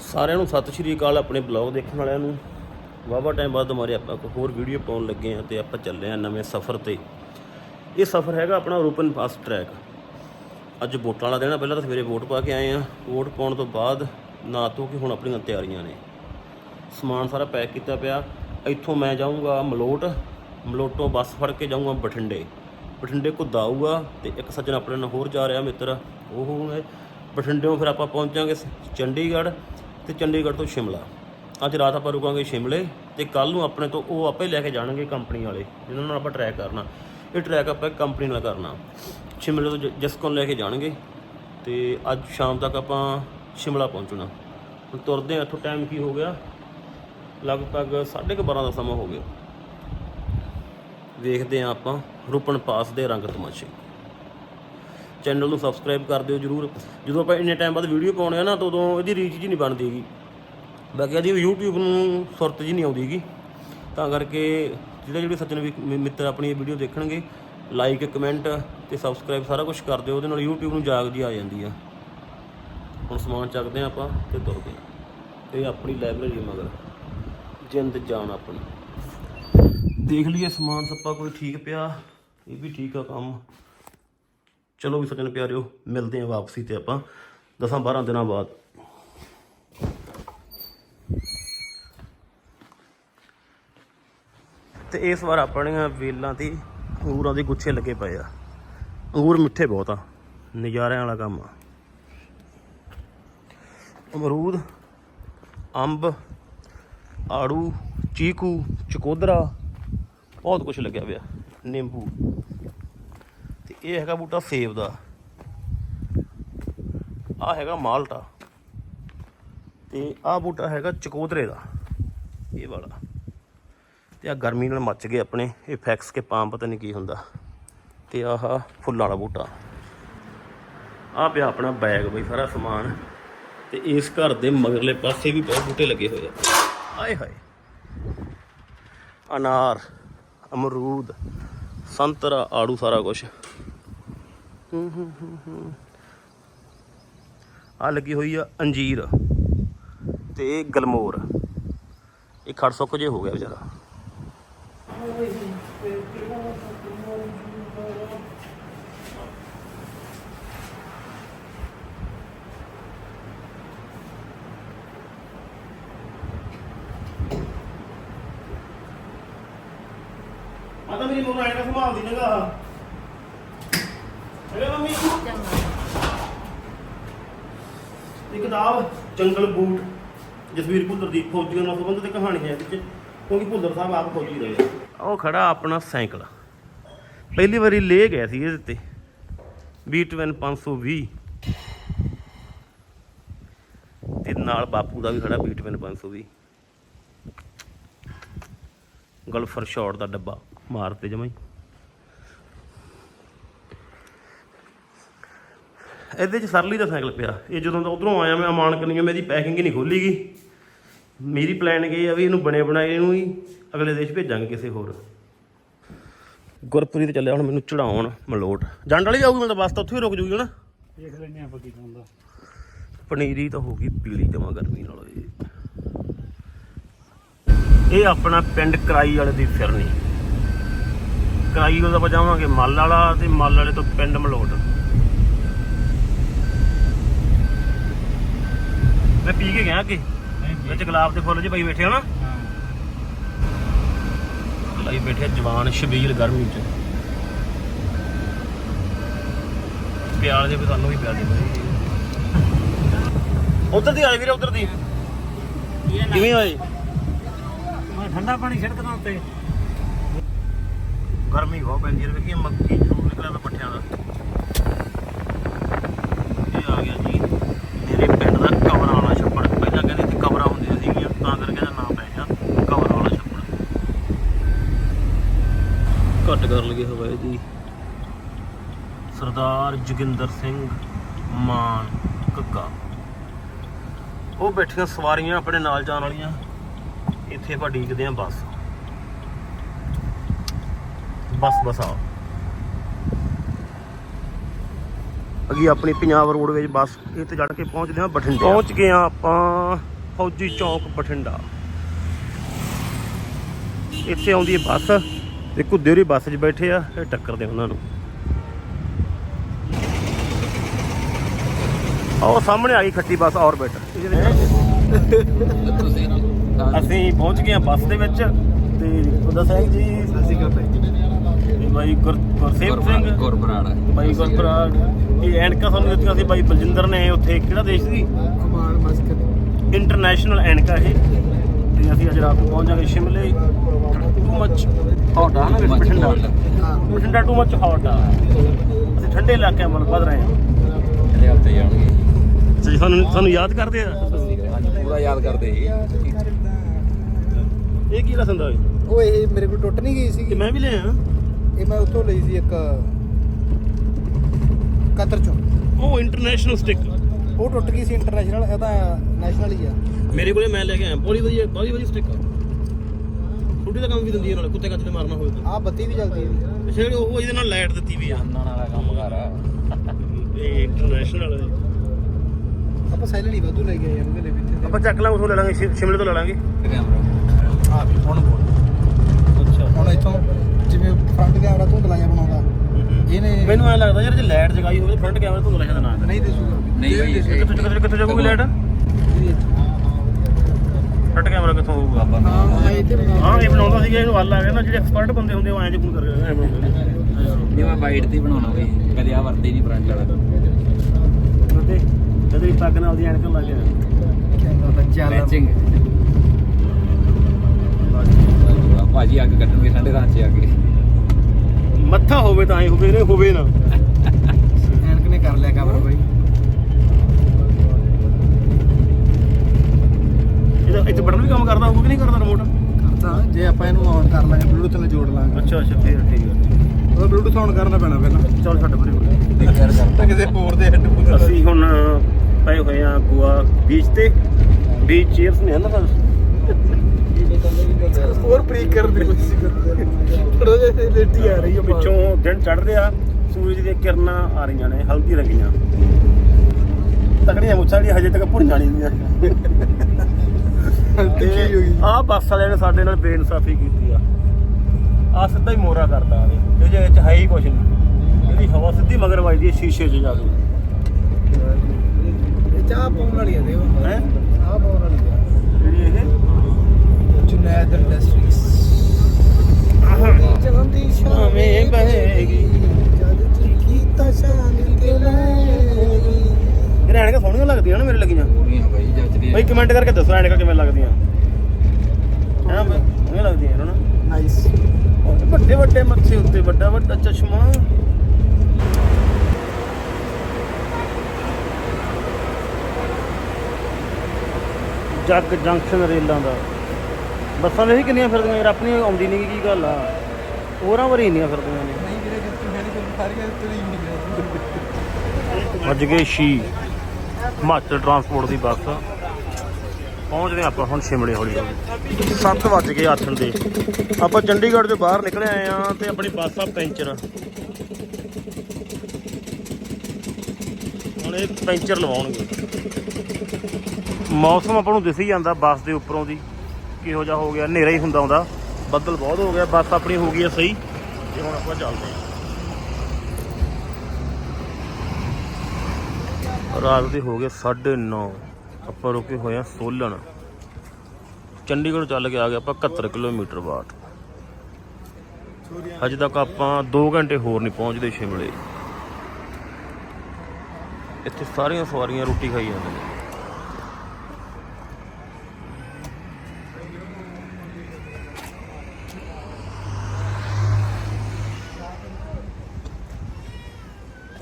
ਸਾਰਿਆਂ ਨੂੰ ਸਤਿ ਸ਼੍ਰੀ ਅਕਾਲ, ਆਪਣੇ ਬਲੌਗ ਦੇਖਣ ਵਾਲਿਆਂ ਨੂੰ। ਵਾਵਾ ਟਾਈਮ ਬਾਅਦ ਦੁਬਾਰੇ ਆਪਾਂ ਇੱਕ ਹੋਰ ਵੀਡੀਓ ਪਾਉਣ ਲੱਗੇ ਆ ਤੇ ਆਪਾਂ ਚੱਲੇ ਆ ਨਵੇਂ ਸਫ਼ਰ ਤੇ। ਇਹ ਸਫ਼ਰ ਹੈਗਾ ਆਪਣਾ ਰੂਪਨ ਪਾਸ ਟਰੈਕ ਅੱਜ ਵੋਟਾਂ ਵਾਲਾ ਦਿਨ ਪਹਿਲਾਂ ਤਾਂ ਸਵੇਰੇ ਵੋਟ ਪਾ ਕੇ ਆਏ ਆ ਵੋਟ ਪਾਉਣ ਤੋਂ ਬਾਅਦ ਨਾ ਤੋਂ ਕਿ ਹੁਣ ਆਪਣੀਆਂ ਤਿਆਰੀਆਂ ਨੇ। ਸਮਾਨ ਸਾਰਾ ਪੈਕ ਕੀਤਾ ਪਿਆ। ਇੱਥੋਂ ਮੈਂ ਜਾਊਂਗਾ ਮਲੋਟ। ਮਲੋਟੋਂ ਬੱਸ ਫੜ ਕੇ ਜਾਊਂਗਾ ਬਠਿੰਡੇ। ਬਠਿੰਡੇ ਘੁੱਦਾ ਆਊਗਾ ਤੇ ਇੱਕ ਸੱਜਣ ਆਪਣੇ ਨਾਲ ਹੋਰ ਜਾ ਰਿਹਾ ਮਿੱਤਰ। ਉਹ ਹੈ ਬਠਿੰਡੇੋਂ ਫਿਰ ਆਪਾਂ ਪਹੁੰਚਾਂਗੇ ਸ- ਚੰਡੀਗੜ੍ਹ। ਤੇ ਚੰਡੀਗੜ੍ਹ ਤੋਂ ਸ਼ਿਮਲਾ। ਅੱਜ ਰਾਤ ਆਪਾਂ ਰੁਕਾਂਗੇ ਸ਼ਿਮਲੇ ਤੇ ਕੱਲ ਨੂੰ ਆਪਣੇ ਤੋਂ ਉਹ ਆਪੇ ਲੈ ਕੇ ਜਾਣਗੇ ਕੰਪਨੀ ਵਾਲੇ, ਜਿਨ੍ਹਾਂ ਨਾਲ ਆਪਾਂ ਟਰੈਕ ਕਰਨਾ। ਇਹ ਟਰੈਕ ਆਪਾਂ ਕੰਪਨੀ ਨਾਲ ਕਰਨਾ। ਸ਼ਿਮਲੇ ਤੋਂ ਜ- ਜਸਕੋਨ ਲੈ ਕੇ ਜਾਣਗੇ ਤੇ ਅੱਜ ਸ਼ਾਮ ਤੱਕ ਆਪਾਂ ਸ਼ਿਮਲਾ ਪਹੁੰਚਣਾ। ਹੁਣ ਤੁਰਦੇ ਆ ਇੱਥੋਂ ਟਾਈਮ ਕੀ ਹੋ ਗਿਆ? ਲਗਭਗ 12:30 ਦਾ ਸਮਾਂ ਹੋ ਗਿਆ। ਵੇਖਦੇ ਆ ਆਪਾਂ ਰੁਪਨ ਪਾਸ ਦੇ ਰੰਗ ਤਮਾਸ਼ੇ। ਚੈਨਲ ਨੂੰ ਸਬਸਕ੍ਰਾਈਬ ਕਰ ਦਿਓ ਜਰੂਰ। ਜਦੋਂ ਆਪਾਂ ਇੰਨੇ ਟਾਈਮ ਬਾਅਦ ਵੀਡੀਓ ਪਾਉਣੇ ਆ ਨਾ, ਤਾਂ ਉਦੋਂ ਇਹਦੀ ਰੀਚ ਜੀ ਨਹੀਂ ਬਣਦੀ ਹੈਗੀ। ਬਾਕੀ ਇਹਦੀ YouTube ਨੂੰ ਸੁਰਤ ਜੀ ਨਹੀਂ ਆਉਂਦੀਗੀ ਤਾਂ ਕਰਕੇ ਜਿਹੜੇ ਜਿਹੜੇ ਸੱਜਣ ਮਿੱਤਰ ਆਪਣੀ ਇਹ ਵੀਡੀਓ ਦੇਖਣਗੇ ਲਾਈਕ ਕਮੈਂਟ ਤੇ ਸਬਸਕ੍ਰਾਈਬ ਸਾਰਾ ਕੁਝ ਕਰ ਦਿਓ, ਉਹਦੇ ਨਾਲ YouTube ਨੂੰ ਜਾਗ ਜੀ ਆ ਜਾਂਦੀ ਆ। ਹੁਣ ਸਮਾਨ ਚੱਕਦੇ ਆ ਆਪਾਂ ਤੇ ਤੁਰਦੇ ਆ। ਇਹ ਆਪਣੀ ਲਾਇਬ੍ਰੇਰੀ ਮਗਰ। ਜਿੰਦ ਜਾਨ ਆਪਣੀ। ਦੇਖ ਲਈਏ ਸਮਾਨ, ਸੱਪਾ ਕੋਈ ਠੀਕ ਪਿਆ? ਇਹ ਵੀ ਠੀਕ ਆ ਕੰਮ। ਚਲੋ ਵੀ ਸੱਜਣ ਪਿਆਰਿਓ, ਮਿਲਦੇ ਆ ਵਾਪਸੀ ਤੇ ਆਪਾਂ। 10 12 ਦਿਨਾਂ ਬਾਅਦ। ਤੇ ਇਸ ਵਾਰ ਆਪਣੀਆਂ ਵੇਲਾਂ ਤੇ ਅੰਗੂਰਾਂ ਦੇ ਗੁੱਛੇ ਲੱਗੇ ਪਏ ਆ। ਅੰਗੂਰ ਮਿੱਠੇ ਬਹੁਤ ਆ। ਨਜ਼ਾਰਿਆਂ ਵਾਲਾ ਕੰਮ ਆ। ਅਮਰੂਦ, ਅੰਬ, ਆੜੂ, ਚੀਕੂ, ਚਕੋਦਰਾ, ਬਹੁਤ ਕੁਝ ਲੱਗਿਆ ਪਿਆ। ਨਿੰਬੂ। ਇਹ ਹੈਗਾ ਬੂਟਾ ਸੇਬ ਦਾ। ਆ ਹੈਗਾ ਮਾਲਟਾ। ਤੇ ਆ ਬੂਟਾ ਹੈਗਾ ਚਕੋਦਰੇ ਦਾ। ਇਹ ਵਾਲਾ। ਤੇ ਆ ਗਰਮੀ ਨਾਲ ਮੱਚ ਗਏ ਆਪਣੇ। ਇਹ ਫੈਕਸ ਕੇ ਪਾਮ ਪਤਾ ਨਹੀਂ ਕੀ ਹੁੰਦਾ। ਤੇ ਆਹ ਫੁੱਲਾਂ ਵਾਲਾ ਬੂਟਾ। ਆ ਪਿਆ ਆਪਣਾ ਬੈਗ ਬਈ, ਸਾਰਾ ਸਮਾਨ। ਤੇ ਇਸ ਘਰ ਦੇ ਮਗਰਲੇ ਪਾਸੇ ਵੀ ਬਹੁਤ ਬੂਟੇ ਲੱਗੇ ਹੋਏ ਆ। ਆਏ ਹਾਏ। ਅਨਾਰ, ਅਮਰੂਦ, ਸੰਤਰਾ, ਆੜੂ ਸਾਰਾ ਕੁਝ ਆ ਲੱਗੀ ਹੋਈ ਆ ਅੰਜੀਰ ਤੇ ਗਲਮੋਰ। ਇਹ ਖੜ ਸੁੱਕ ਜੇ ਹੋ ਗਿਆ ਵਿਚਾਰਾ ਆ ਤਾਂ ਮੇਰੀ ਮੋਬਾਈਲ ਦਾ ਸੰਭਾਲ ਦੀ ਜਗ੍ਹਾ ਹੈਗਾ ਮੰਮੀ ਇਹ ਕਿਤਾਬ ਜੰਗਲ ਬੂਟ, ਜਸਵੀਰ ਭੁੱਲਰ ਦੀ ਫੌਜੀਆਂ ਨਾਲ ਸੰਬੰਧਿਤ ਕਹਾਣੀ ਹੈ ਵਿੱਚ, ਕਿਉਂਕਿ ਭੁੱਲਰ ਸਾਹਿਬ ਆਪ ਫੌਜੀ ਰਹੇ ਉਹ ਖੜਾ ਆਪਣਾ ਸਾਈਕਲ ਪਹਿਲੀ ਵਾਰੀ ਲੈ ਗਿਆ ਸੀ ਇਹਦੇ ਤੇ B12 520 ਤੇ ਨਾਲ ਬਾਪੂ ਦਾ ਵੀ ਖੜਾ B12 520 ਗਲਫਰ ਸ਼ਾਟ ਦਾ ਡੱਬਾ ਮਾਰਤੇ ਜਮਾਈ ਇਹਦੇ ਚ ਸਰਲੀ ਦਾ ਸਾਈਕਲ ਪਿਆ। ਇਹ ਜਦੋਂ ਦਾ ਉਧਰੋਂ ਆਇਆ ਮੈਂ ਅਮਾਨ ਕਰਨੀ ਮੇਰੀ ਪੈਕਿੰਗ ਹੀ ਨਹੀਂ ਖੋਲੀ ਗਈ ਮੇਰੀ ਪਲਾਨ ਇਹ ਆ ਵੀ ਇਹਨੂੰ ਬਣੇ ਬਣਾਏ ਇਹਨੂੰ ਹੀ ਅਗਲੇ ਦੇਸ਼ ਭੇਜਾਂਗੇ ਕਿਸੇ ਹੋਰ। ਗੁਰਪ੍ਰੀਤ ਚੱਲਿਆ ਹੁਣ ਮੈਨੂੰ ਚੜਾਉਣ ਮਲੋਟ। ਜੰਡ ਵਾਲੀ ਜਾਊਗੀ ਮੈਂ ਤਾਂ ਬੱਸ ਤਾਂ ਉੱਥੇ ਹੀ ਰੁਕ ਜੂਗੀ ਹਨਾ ਦੇਖ ਲੈਨੇ ਆਪਾਂ ਕੀ ਹੁੰਦਾ। ਪਨੀਰੀ ਤਾਂ ਹੋ ਗਈ ਪੀਲੀ ਜਮਾ ਗਰਮੀ ਨਾਲ ਇਹ। ਇਹ ਆਪਣਾ ਪਿੰਡ ਕਰਾਈ ਵਾਲੇ ਦੀ ਫਿਰਨੀ। ਕਰਾਈ ਵਾਲਾ ਆਪਾਂ ਜਾਵਾਂਗੇ ਮੱਲ ਵਾਲਾ ਤੇ ਮੱਲ ਵਾਲੇ ਤੋਂ ਪਿੰਡ ਮਲੋਟ। ਮੈਂ ਪੀ ਕੇ ਗਿਆ ਅੱਗੇ ਵਿੱਚ ਗੁਲਾਬ ਦੇ ਫੁੱਲ ਜਿਹੇ ਪਈ ਬੈਠੇ ਹਨਾ ਹਾਂ। ਲਈ ਬੈਠੇ ਜਵਾਨ ਸ਼ਬੀਲ ਗਰਮੀ ਚ। ਪਿਆਲ ਜੇ ਵੀ ਤੁਹਾਨੂੰ ਵੀ ਪਿਆ ਦੇ ਉਧਰ ਦੀ ਆਏ ਵੀਰੇ ਉਧਰ ਦੀ। ਕਿਵੇਂ ਆਏ ਮੈਂ ਠੰਡਾ ਪਾਣੀ ਛਿੜਕਦਾ ਉੱਤੇ। ਗਰਮੀ ਬਹੁਤ ਪੈਂਦੀ ਹੈ ਵੇਖੀ ਮੱਕੀ ਜ਼ਰੂਰ ਨਿਕਲਿਆ ਪੱਠਿਆਂ ਦਾ ਇਹ ਆ ਗਿਆ ਜੀ ਮੇਰੇ ਪਿੰਡ ਦਾ ਕਵਰਾਂ ਵਾਲਾ ਛੱਪੜ ਪਹਿਲਾਂ ਕਹਿੰਦੇ ਇੱਥੇ ਕਵਰਾਂ ਹੁੰਦੀਆਂ ਸੀਗੀਆਂ ਤਾਂ ਕਰਕੇ ਇਹਦਾ ਨਾਮ ਪੈ ਗਿਆ ਕਵਰਾਂ ਵਾਲਾ ਛੱਪੜ ਘੱਟ ਕਰ ਲਗੇ ਹਵਾਏ ਦੀ ਸਰਦਾਰ ਜੋਗਿੰਦਰ ਸਿੰਘ ਮਾਨ ਕੱਕਾ। ਉਹ ਬੈਠੀਆਂ ਸਵਾਰੀਆਂ ਆਪਣੇ ਨਾਲ ਜਾਣ ਵਾਲੀਆਂ। ਇੱਥੇ ਆਪਾਂ ਡੀਕਦੇ ਆਂ ਬੱਸ। ਬਸ ਬਸ ਆਓ ਅਗੀ ਆਪਣੀ ਪੰਜਾਬ ਰੋਡਵੇਜ ਬੱਸ ਇਹ ਤੇ ਚੜ ਕੇ ਪਹੁੰਚਦੇ ਹਾਂ ਬਠਿੰਡੇ। ਪਹੁੰਚ ਗਏ ਹਾਂ ਆਪਾਂ ਫੌਜੀ ਚੌਕ ਬਠਿੰਡਾ। ਇੱਥੇ ਆਉਂਦੀ ਹੈ ਬੱਸ ਤੇ ਕੁੱਦੇ ਬੱਸ 'ਚ ਬੈਠੇ ਆ ਇਹ ਟੱਕਰਦੇ ਉਹਨਾਂ ਨੂੰ। ਆਹ ਸਾਹਮਣੇ ਆ ਗਈ ਖੱਟੀ ਬੱਸ ਔਰਬਿਟ ਅਸੀਂ ਪਹੁੰਚ ਗਏ ਹਾਂ ਬੱਸ ਦੇ ਵਿੱਚ ਤੇ ਉਹਦਾ ਸਿੰਘ ਜੀ ਤੇ ਬਾਈ ਗੁਰ ਗੁਰਸੇਵ ਸਿੰਘ ਗੁਰਬਰਾੜ ਬਾਈ ਗੁਰਪ੍ਰਾਗ ਇਹ ਐਨਕਾ ਸਾਨੂੰ ਦਿੱਤੀਆਂ ਸੀ ਬਾਈ ਬਲਜਿੰਦਰ ਨੇ ਉੱਥੇ ਕਿਹੜਾ ਦੇਸ਼ ਸੀ? ਕਮਾਲ ਮਸਕਤ ਇੰਟਰਨੈਸ਼ਨਲ ਐਨਕਾ ਇਹ। ਤੇ ਅਸੀਂ ਅੱਜ ਰਾਤ ਨੂੰ ਪਹੁੰਚ ਜਾਵਾਂਗੇ ਸ਼ਿਮਲੇ। ਟੂ ਮੱਚ ਹੌਟ ਆ ਨਾ Bathinda. Bathinda too much hot ਆ। ਅਸੀਂ ਠੰਡੇ ਇਲਾਕਿਆਂ ਵੱਲ ਵਧ ਰਹੇ ਹਾਂ। ਇਹਦੇ ਹੱਥ ਜਾਣਗੇ। ਅੱਛਾ ਜੀ ਸਾਨੂੰ ਸਾਨੂੰ ਯਾਦ ਕਰਦੇ ਆ? ਹਾਂਜੀ ਪੂਰਾ ਯਾਦ ਕਰਦੇ ਸੀ ਇਹ ਕੀ ਰਸਮ ਦਾ ਉਹ ਇਹ ਮੇਰੇ ਕੋਲ ਟੁੱਟ ਨਹੀਂ ਗਈ ਸੀ ਕਿ ਮੈਂ ਵੀ ਲਿਆ। ਇਹ ਮੈਂ ਉੱਥੋਂ ਲਈ ਸੀ ਇੱਕ ਕਤਰ ਚੋਂ। ਉਹ ਇੰਟਰਨੈਸ਼ਨਲ ਸਟਿਕ ਉਹ ਟੁੱਟ ਗਈ ਸੀ ਇੰਟਰਨੈਸ਼ਨਲ ਇਹ ਤਾਂ ਨੈਸ਼ਨਲ ਹੀ ਆ। ਮੇਰੇ ਕੋਲੇ ਮੈਂ ਲੈ ਕੇ ਆਇਆ ਬੜੀ ਵਧੀਆ ਬੜੀ ਵਧੀਆ ਸਟਿਕ ਛੁੱਟੀ ਦਾ ਕੰਮ ਵੀ ਦਿੰਦੀ ਹੈ ਨਾਲ ਕੁੱਤੇ ਕੱਚ ਤੇ ਮਾਰਨਾ ਹੋਵੇ ਆਹ ਬੱਤੀ ਵੀ ਜਲਦੀ ਹੈ ਤਾਂ ਜਿਹੜੇ ਉਹ ਇਹਦੇ ਨਾਲ ਲਾਈਟ ਦਿੱਤੀ ਵੀ ਆ। ਜਾਨਣ ਵਾਲਾ ਕੰਮ ਕਰ। ਇਹ ਇੰਟਰਨੈਸ਼ਨਲ ਆਪਾਂ ਸੈਲਨ ਹੀ ਵਾਧੂ ਲੈ ਗਏ ਯਾਰ ਉਹਦੇ ਲਈ ਵੀ ਇੱਥੇ ਆਪਾਂ ਚੱਕ ਲਾਂਗੇ ਉਥੋਂ ਲੈ ਲਾਂਗੇ ਸ਼ਿ- ਸ਼ਿਮਲੇ ਤੋਂ ਲੈ ਲਾਂਗੇ। ਕੈਮਰਾ ਆ ਵੀ ਹੁਣ ਬੋਲ ਅੱਛਾ। ਹੁਣ ਇੱਥੋਂ ਜਿਵੇਂ ਫਰੰਟ ਕੈਮਰਾ ਧੁੰਦਲਾ ਜਿਹਾ ਬਣਾਉਂਦਾ ਇਹਨੇ ਮੈਨੂੰ ਐ ਲੱਗਦਾ ਯਾਰ ਜੇ ਲਾਈਟ ਜਗਾਈ ਹੋਵੇ ਫਰੰਟ ਕੈਮਰਾ ਤੋਂ ਲੈ ਜਾਂਦਾ ਨਾ ਨਹੀਂ ਦਿਸੂਗਾ। ਨਹੀਂ ਇਹ ਬਈ। ਕਿੱਥੋਂ ਕਿੱਥੋਂ ਕਿੱਥੋਂ ਜਾਊਗੀ ਲਾਈਟ। ਫਰੰਟ ਕੈਮਰਾ ਕਿੱਥੋਂ ਹੋਊਗਾ? ਹਾਂ ਹਾਂ ਇੱਥੇ ਬਣਾ ਹਾਂ। ਇਹ ਬਣਾਉਂਦਾ ਸੀਗਾ ਇਹਨੂੰ ਹੱਲ ਆ ਗਿਆ ਨਾ ਜਿਹੜੇ ਐਕਸਪਰਟ ਬੰਦੇ ਹੁੰਦੇ ਉਹ ਐਂ ਜਿਹਾ ਕਰ ਐਂ ਬਣਾਉਂਦੇ ਨੇ। ਨਹੀਂ ਮੈਂ ਵਾਈਟ ਤੇ ਬਣਾਉਣਾ ਬਈ। ਕਦੇ ਆ ਵਰਤੇ ਨਹੀਂ ਫਰੰਟ ਵਾਲਾ। ਤੇ ਵੀ ਪੱਗ ਨਾਲ ਦੀ ਐਨਕ ਲਾ ਬੱਚਾ ਮੈਚਿੰਗ ਭਾਜੀ ਅੱਗ ਕੱਢਣਗੇ ਠੰਡੇ ਰਾਤ 'ਚ ਆ ਕੇ। ਮੱਥਾ ਹੋਵੇ ਤਾਂ ਐ ਹੋਵੇ ਨਹੀਂ ਹੋਵੇ ਨਾ। ਐਨਕ ਨੇ ਕਰ ਲਿਆ ਕਵਰ ਬਾਈ। ਇਹਦਾ ਇੱਥੇ ਬਟਨ ਵੀ ਕੰਮ ਕਰਦਾ ਹੋਊਗਾ ਕਿ ਨਹੀਂ ਕਰਦਾ ਰਿਮੋਟ ਕਰਦਾ ਜੇ ਆਪਾਂ ਇਹਨੂੰ ਆਨ ਕਰ ਲਾਂਗੇ ਬਲੂਟੁੱਥ ਨਾਲ ਜੋੜ ਲਾਂਗੇ। ਅੱਛਾ ਅੱਛਾ ਫੇਰ ਠੀਕ ਹੈ ਉਹ ਬਲੂਟੁੱਥ ਆਨ ਕਰਨਾ ਪੈਣਾ ਪਹਿਲਾਂ। ਚਲ ਛੱਡ ਪਰੇ ਕਰਤਾ ਕਿਸੇ ਪੋਰ ਦੇ ਹੈੱਡਫੋਨ ਅਸੀਂ ਹੁਣ ਪਏ ਹੋਏ ਆ ਗੋਆ ਬੀਚ ਤੇ। ਬੀਚ ਚੇਅਰਸ ਨੇ ਨਾ ਸਾਨੂੰ। ਹੋਰ ਬ੍ਰੇਕ ਕਰਨ ਦੀ ਕੋਸ਼ਿਸ਼ ਕਰਦੇ ਥੋੜਾ ਜਿਹਾ ਲੇਟੀ ਆ ਰਹੀ ਹੈ ਪਿੱਛੋਂ ਦਿਨ ਚੜ ਰਿਹਾ ਸੂਰਜ ਦੀਆਂ ਕਿਰਨਾਂ ਆ ਰਹੀਆਂ ਨੇ ਹਲਦੀ ਰੰਗੀਆਂ। ਤਕੜੀਆਂ ਮੁੱਛਾਂ ਜਿਹੜੀਆਂ ਹਜੇ ਤੱਕ ਭੁਰੀਆਂ ਨਹੀਂ ਦੀਆਂ ਆਹ ਬੱਸ ਵਾਲਿਆਂ ਨੇ ਸਾਡੇ ਨਾਲ ਬੇਇਨਸਾਫੀ ਕੀਤੀ ਆ। ਆ ਸਿੱਧਾ ਹੀ ਮੋਰਾ ਕਰਦਾ ਇਹ। ਇਹਦੇ ਵਿੱਚ ਹੈ ਹੀ ਕੁਝ ਨਹੀਂ। ਇਹਦੀ ਹਵਾ ਸਿੱਧੀ ਮਗਰ ਵੱਜਦੀ ਹੈ ਸ਼ੀਸ਼ੇ 'ਚ ਜਾ ਕੇ। ਇਹ ਚਾਹ ਪਾਉਣ ਵਾਲੀ ਆ ਦੇਵ ਹੈ? ਚਾਹ ਪਾਉਣ ਵਾਲੀ ਆ ਜਿਹੜੀ ਇਹ? ਜੁਨੈਦ ਇੰਡਸਟਰੀਜ਼। ਚਲੰਦੀ ਸ਼ਾਮੇ ਬਹੇਗੀ। ਜਦ ਜੀ ਕੀਤਾ ਸ਼ਾਮਿਲ ਕੇ ਲੈਗੀ ਇਹ ਐਨਕਾਂ ਸੋਹਣੀਆਂ ਲੱਗਦੀਆਂ ਨਾ ਮੇਰੇ ਲੱਗੀਆਂ। ਪੂਰੀਆਂ ਬਈ ਜੱਜਦੀ ਬਈ ਕਮੈਂਟ ਕਰਕੇ ਦੱਸੋ ਐਨਕਾਂ ਕਿਵੇਂ ਲੱਗਦੀਆਂ। ਹੈ ਬਈ? ਸੋਹਣੀਆਂ ਲੱਗਦੀਆਂ ਨੂੰ। ਨਾਈਸ ਵੱਡੇ ਵੱਡੇ ਮੱਥੇ ਉੱਤੇ ਵੱਡਾ ਵੱਡਾ ਚਸ਼ਮਾ। ਜੱਗ ਜੰਕਸ਼ਨ ਰੇਲਾਂ ਦਾ। ਬੱਸਾਂ ਵੇਖੀ ਕਿੰਨੀਆਂ ਫਿਰਦੀਆਂ ਯਾਰ ਆਪਣੀ ਆਉਂਦੀ ਨਹੀਂ ਕੀ ਗੱਲ ਆ। ਹੋਰਾਂ ਵਾਰੀ ਇੰਨੀਆਂ ਫਿਰਦੀਆਂ ਨੇ। ਨਹੀਂ ਵੀਰੇ ਕਿ ਤੂੰ ਮੇਰੀ ਕੋਈ ਸਾਰੀਆਂ ਤੇਰੀ ਨਹੀਂ ਵੱਜ ਗਏ ਛੀ। ਹਿਮਾਚਲ ਟਰਾਂਸਪੋਰਟ ਦੀ ਬੱਸ। ਪਹੁੰਚਦੇ ਆਪਾਂ ਹੁਣ ਸ਼ਿਮਲੇ ਹੌਲੀ ਹੌਲੀ। 7 ਵੱਜ ਗਏ ਆਥਣ ਦੇ। ਆਪਾਂ ਚੰਡੀਗੜ੍ਹ ਤੋਂ ਬਾਹਰ ਨਿਕਲੇ ਆਏ ਆ ਤੇ ਆਪਣੀ ਬੱਸ ਆ ਪੈਂਚਰ। ਹੁਣ ਇਹ ਪੈਂਚਰ ਲਵਾਉਣਗੇ। ਮੌਸਮ ਆਪਾਂ ਨੂੰ ਦਿਸ ਹੀ ਜਾਂਦਾ ਬੱਸ ਦੇ ਉੱਪਰੋਂ ਦੀ। ਕਿਹੋ ਜਿਹਾ ਹੋ ਗਿਆ, ਹਨੇਰਾ ਹੀ ਹੁੰਦਾ ਹੁੰਦਾ ਬੱਦਲ ਬਹੁਤ ਹੋ ਗਿਆ, ਬੱਸ ਆਪਣੀ ਹੋ ਗਈ ਹੈ ਸਹੀ। ਤੇ ਹੁਣ ਆਪਾਂ ਚੱਲਦੇ ਹਾਂ। ਰਾਤ ਦੇ ਹੋ ਗਏ 9:30 ਆਪਾਂ ਰੁਕੇ ਹੋਏ ਆ ਸੋਲਣ ਚੰਡੀਗੜ੍ਹ ਚੱਲ ਕੇ ਆ ਗਏ ਆਪਾਂ 71 ਕਿਲੋਮੀਟਰ ਬਾਅਦ। ਹਜੇ ਤੱਕ ਆਪਾਂ 2 ਘੰਟੇ ਹੋਰ ਨਹੀਂ ਪਹੁੰਚਦੇ ਸ਼ਿਮਲੇ। ਇੱਥੇ ਸਾਰੀਆਂ ਸਵਾਰੀਆਂ ਰੋਟੀ ਖਾਈ ਜਾਂਦੇ ਨੇ।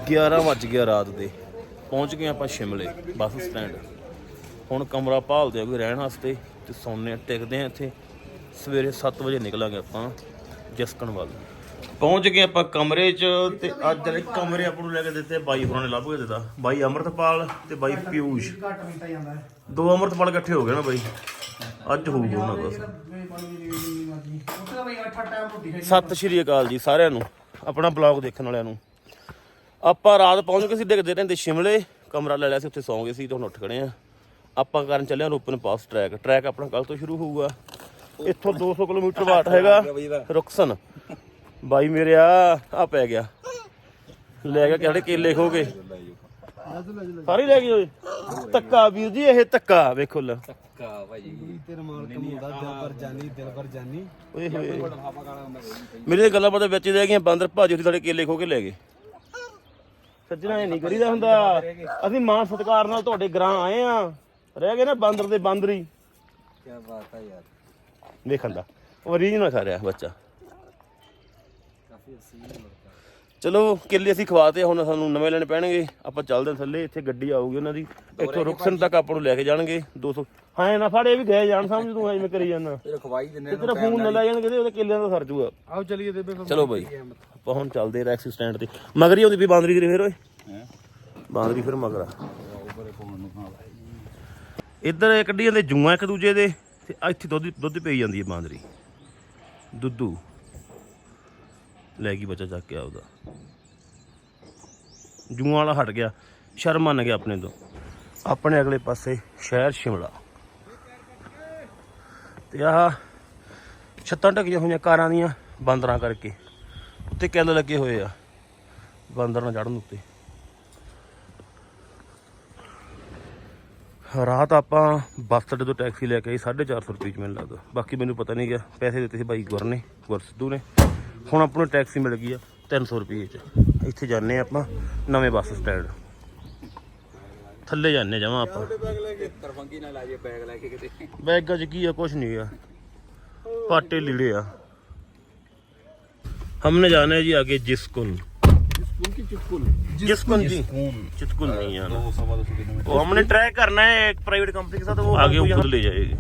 ਗਿਆਰਾਂ ਵੱਜ ਗਿਆ ਰਾਤ ਦੇ। ਪਹੁੰਚ ਗਏ ਆਪਾਂ ਸ਼ਿਮਲੇ ਬੱਸ ਸਟੈਂਡ। ਹੁਣ ਕਮਰਾ ਭਾਲਦੇ ਆ ਕੋਈ ਰਹਿਣ ਵਾਸਤੇ ਤੇ ਸੌਂਨੇ ਆ, ਟਿਕਦੇ ਆ ਇੱਥੇ। ਸਵੇਰੇ 7 ਵਜੇ ਨਿਕਲਾਂਗੇ ਆਪਾਂ ਜਸਕਣ ਵੱਲ। ਪਹੁੰਚ ਗਏ ਆਪਾਂ ਕਮਰੇ 'ਚ ਤੇ ਅੱਜ ਜਿਹੜੇ ਕਮਰੇ ਆਪਾਂ ਨੂੰ ਲੈ ਕੇ ਦਿੱਤੇ ਬਾਈ ਹੋਰਾਂ ਨੇ ਲੱਭ ਕੇ ਦਿੱਤਾ। ਬਾਈ ਅਮਰਤਪਾਲ ਤੇ ਬਾਈ ਪਿਊਸ਼। ਦੋ ਅਮਰਤਪਾਲ ਇਕੱਠੇ ਹੋ ਗਏ ਨਾ ਬਾਈ। ਅੱਜ ਹੋਊਗਾ ਉਹਨਾਂ ਬਸ ਸਤਿ ਸ਼੍ਰੀ ਅਕਾਲ ਜੀ ਸਾਰਿਆਂ ਨੂੰ ਆਪਣਾ ਬਲੌਗ ਦੇਖਣ ਵਾਲਿਆਂ ਨੂੰ। ਆਪਾਂ ਰਾਤ ਪਹੁੰਚ ਗਏ ਸੀ ਡਿੱਗਦੇ ਰਹਿੰਦੇ ਸ਼ਿਮਲੇ। ਕਮਰਾ ਲੈ ਲਿਆ ਸੀ ਉੱਥੇ ਸੌਂ ਗਏ ਸੀ ਤੇ ਹੁਣ ਉੱਠ ਖੜੇ ਆ। ਆਪਾਂ ਕਰਨ ਚੱਲੇ ਆ ਰੋਪਨ ਪਾਸ ਟਰੈਕ। ਟਰੈਕ ਆਪਣਾ ਕੱਲ ਤੋਂ ਸ਼ੁਰੂ ਹੋਊਗਾ। ਇੱਥੋਂ 200 ਕਿਲੋਮੀਟਰ ਬਾਟ ਹੈਗਾ ਰੁਕਸਨ। ਬਾਈ ਮੇਰੇ ਆ ਆ ਪੈ ਗਿਆ। ਲੈ ਗਿਆ ਕਿਹੜੇ ਕੇਲੇ ਖੋ ਕੇ। ਸਾਰੇ ਲੈ ਗਏ ਓਏ। ਤੱਕਾ ਵੀਰ ਜੀ ਇਹ ਤੱਕਾ ਵੇਖੋ ਲੈ। ਕਾ ਭਾਜੀ ਤੇਰੇ ਮਾਲਕ ਮੁੰਡਾ ਦਿਲ ਪਰ ਜਾਨੀ ਦਿਲ ਪਰ ਜਾਨੀ। ਓਏ ਹੋਏ। ਮੇਰੇ ਗੱਲਾਂ ਪਤਾ ਵਿੱਚ ਰਹਿ ਗਈਆਂ ਬਾਂਦਰ ਭਾਜੀ ਉੱਥੇ ਸਾਡੇ ਕੇਲੇ ਖੋ ਕੇ ਲੈ ਗਏ। ਸੱਜਣਾ ਇਹ ਨਹੀਂ ਕਰੀਦਾ ਹੁੰਦਾ। ਅਸੀਂ ਮਾਂ ਸਤਿਕਾਰ ਨਾਲ ਤੁਹਾਡੇ ਗ੍ਰਾਂ ਆਏ ਆ। ਰਹਿ ਗਏ ਨਾ ਬਾਂਦਰ ਦੇ ਬਾਂਦਰੀ। ਕੀ ਬਾਤ ਹੈ ਯਾਰ। ਵੇਖਣ ਦਾ। ਉਹ ਰੀਜਨਲ ਖਾ ਰਿਹਾ ਬੱਚਾ। ਚਲੋ ਕੇਲੇ ਅਸੀਂ ਖਵਾਤੇ ਹੁਣ ਸਾਨੂੰ ਨਵੇਂ ਲੈਣੇ ਪੈਣਗੇ। ਆਪਾਂ ਚੱਲਦੇ ਹਾਂ ਥੱਲੇ ਇੱਥੇ ਗੱਡੀ ਆਊਗੀ ਉਹਨਾਂ ਦੀ। ਇੱਥੋਂ ਰੁਕਸਨ ਤੱਕ ਆਪਾਂ ਨੂੰ ਲੈ ਕੇ ਜਾਣਗੇ। 200 ਹਾਂ ਇਹ ਨਾ ਫੜ ਇਹ ਵੀ ਗਏ ਜਾਣ ਸਮਝ ਤੂੰ ਐਵੇਂ ਕਰੀ ਜਾਂਦਾ ਇਹ ਖਵਾਈ ਦਿੰਨੇ ਤੇ ਤੇਰਾ ਫੋਨ ਨਾ ਲੈ ਜਾਣਗੇ ਤੇ ਉਹਦੇ ਕੇਲਿਆਂ ਦਾ ਸਰ ਜੂਗਾ ਆਓ ਚਲੀਏ ਦੇਬੇ ਚਲੋ ਬਾਈ। ਆਪਾਂ ਹੁਣ ਚੱਲਦੇ ਰੈਕਸ ਸਟੈਂਡ ਤੇ। ਮਗਰ ਹੀ ਆਉਂਦੀ ਵੀ ਬਾਂਦਰੀ ਤੇਰੀ ਫੇਰ ਓਏ। ਬਾਂਦਰੀ ਫਿਰ ਮਗਰ ਆ। ਇੱਧਰ ਕੱਢੀ ਜਾਂਦੇ ਜੂਆਂ ਇੱਕ ਦੂਜੇ ਦੇ ਤੇ ਇੱਥੇ ਦੁੱਧ ਦੁੱਧ ਪਈ ਜਾਂਦੀ ਹੈ ਬਾਂਦਰੀ। ਦੁੱਧੂ। ਲੈ ਗਈ ਬੱਚਾ ਚੱਕ ਕੇ ਆਉਦਾ ਜੂਆਂ ਵਾਲਾ ਹਟ ਗਿਆ। ਸ਼ਰਮ ਮੰਨ ਗਿਆ ਆਪਣੇ ਤੋਂ। ਆਪਣੇ ਅਗਲੇ ਪਾਸੇ ਸ਼ਹਿਰ ਸ਼ਿਮਲਾ। ਤੇ ਆਹ ਛੱਤਾਂ ਢੱਕੀਆਂ ਹੋਈਆਂ ਕਾਰਾਂ ਦੀਆਂ ਬਾਂਦਰਾਂ ਕਰਕੇ। ਉੱਤੇ ਕਿੱਲ ਲੱਗੇ ਹੋਏ ਆ। ਬਾਂਦਰ ਨਾਲ ਚੜਨ ਉੱਤੇ। ਰਾਤ ਆਪਾਂ ਬੱਸ ਅੱਡੇ ਤੋਂ ਟੈਕਸੀ ਲੈ ਕੇ ਆਈ 450 ਰੁਪਏ ਚ ਮੈਨੂੰ ਲੱਗਦਾ। ਬਾਕੀ ਮੈਨੂੰ ਪਤਾ ਨਹੀਂ ਗਿਆ ਪੈਸੇ ਦਿੱਤੇ ਸੀ ਬਾਈ ਗੁਰ ਨੇ ਗੁਰ ਸਿੱਧੂ ਨੇ। ਹੁਣ ਆਪਾਂ ਨੂੰ ਟੈਕਸੀ ਮਿਲ ਗਈ ਆ 300 ਰੁਪਏ ਚ। ਇੱਥੇ ਜਾਂਦੇ ਆਪਾਂ ਨਵੇਂ ਬੱਸ ਸਟੈਂਡ। ਥੱਲੇ ਜਾਂਦੇ ਜਾਵਾਂ ਆਪਾਂ। ਤਰਫੰਗੀ ਨਾਲ ਲਾਜੇ ਬੈਗ ਲੈ ਕੇ ਕਿਤੇ। ਬੈਗਾਂ 'ਚ ਕੀ ਆ ਕੁਛ ਨਹੀਂ ਆ। ਪਾਟੇ ਲੀੜੇ ਆ। हमने जाना है जी आगे जिसकुन जिसकुन जी चितकुन नहीं है ना वो हमने ट्राई करना है एक प्राइवेट कंपनी के साथ वो आगे वो खुद ले जाएगी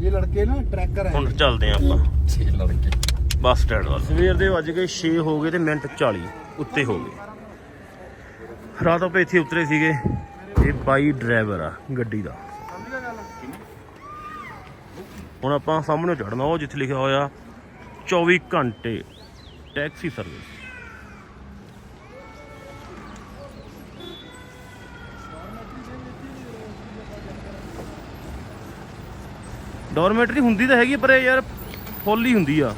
ਇਹ ਲੜਕੇ ਨਾ ਟਰੈਕਰ ਹੈ ਹੁਣ ਚੱਲਦੇ ਆ ਆਪਾਂ ਛੇ ਲੜਕੇ ਬੱਸ ਸਟੈਂਡ ਵੱਲ ਸਵੇਰ ਦੇ ਵੱਜ ਗਏ 6 ਹੋ ਗਏ ਤੇ ਮਿੰਟ 40 ਉੱਤੇ ਹੋ ਗਏ ਰਾਤ ਆਪਾਂ ਇੱਥੇ ਉਤਰੇ ਸੀਗੇ ਇਹ ਬਾਈ ਡਰਾਈਵਰ ਆ ਗੱਡੀ ਦਾ ਹੁਣ ਆਪਾਂ ਸਾਹਮਣੇ ਚੜਨਾ ਉਹ ਜਿੱਥੇ ਲਿਖਿਆ ਹੋਇਆ 24 ਘੰਟੇ ਟੈਕਸੀ ਸਰਵਿਸ। ਡੋਰਮੈਟਰੀ ਹੁੰਦੀ ਤਾਂ ਹੈਗੀ, ਪਰ ਇਹ ਯਾਰ ਫੁੱਲ ਹੀ ਹੁੰਦੀ ਆ।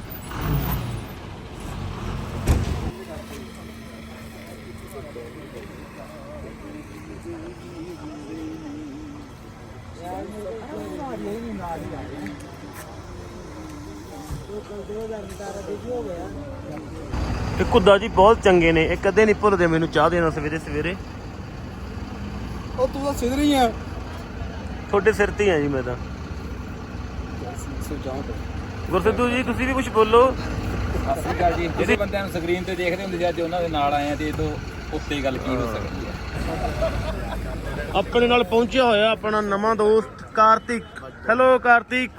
ਇਹ ਕੁੱਦਾ ਜੀ ਬਹੁਤ ਚੰਗੇ ਨੇ। ਇਹ ਕਦੇ ਨਹੀਂ ਭੁੱਲਦੇ ਮੈਨੂੰ ਚਾਹ ਦੇਣਾ ਸਵੇਰੇ ਸਵੇਰੇ। ਉਹ ਤੂੰ ਤਾਂ ਸਿੱਧਰੀ ਆ। ਤੁਹਾਡੇ ਸਿਰ ਤੇ ਹੀ ਆ ਜੀ ਮੈਂ ਤਾਂ। ਗੁਰਸਿੱਧੂ ਜੀ ਤੁਸੀਂ ਵੀ ਕੁਝ ਬੋਲੋ। ਸਤਿ ਸ਼੍ਰੀ ਅਕਾਲ ਜੀ। ਜਿਹੜੇ ਬੰਦਿਆਂ ਨੂੰ ਸਕਰੀਨ ਤੇ ਦੇਖਦੇ ਹੁੰਦੇ ਸੀ ਅੱਜ ਉਹਨਾਂ ਦੇ ਨਾਲ ਆਏ ਆ ਤੇ ਇਹ ਤੋਂ ਉੱਤੇ ਗੱਲ ਕੀ ਹੋ ਸਕਦੀ ਹੈ ਆਪਣੇ ਨਾਲ ਪਹੁੰਚਿਆ ਹੋਇਆ ਆਪਣਾ ਨਵਾਂ ਦੋਸਤ ਕਾਰਤਿਕ। ਹੈਲੋ ਕਾਰਤਿਕ।